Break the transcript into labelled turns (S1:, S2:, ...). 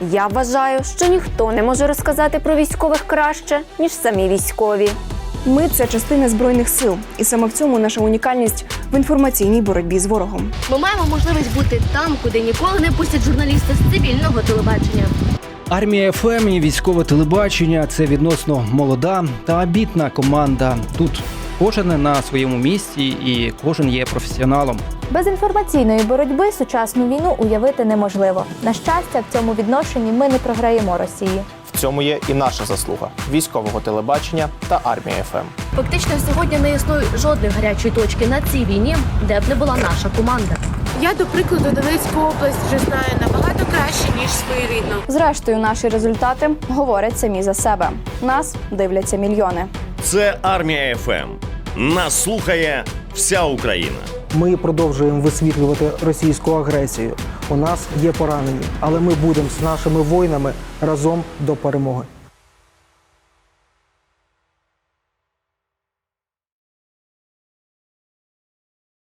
S1: Я вважаю, що ніхто не може розказати про військових краще, ніж самі військові.
S2: Ми це частина збройних сил, і саме в цьому наша унікальність в інформаційній боротьбі з ворогом.
S3: Ми маємо можливість бути там, куди ніколи не пустять журналісти з цивільного телебачення.
S4: Армія ФМ і військове телебачення це відносно молода та амбітна команда. Тут кожен на своєму місці і кожен є професіоналом.
S5: Без інформаційної боротьби сучасну війну уявити неможливо. На щастя, в цьому відношенні ми не програємо Росії.
S6: В цьому є і наша заслуга військового телебачення та армії ФМ.
S3: Фактично, сьогодні не існує жодної гарячої точки на цій війні, де б не була наша команда.
S7: Я, до прикладу, Донецьку область вже знаю набагато краще, ніж свою рідну.
S2: Зрештою, наші результати говорять самі за себе. Нас дивляться мільйони.
S8: Це армія ФМ. Нас слухає вся Україна.
S9: Ми продовжуємо висвітлювати російську агресію. У нас є поранені, але ми будемо з нашими воїнами разом до перемоги.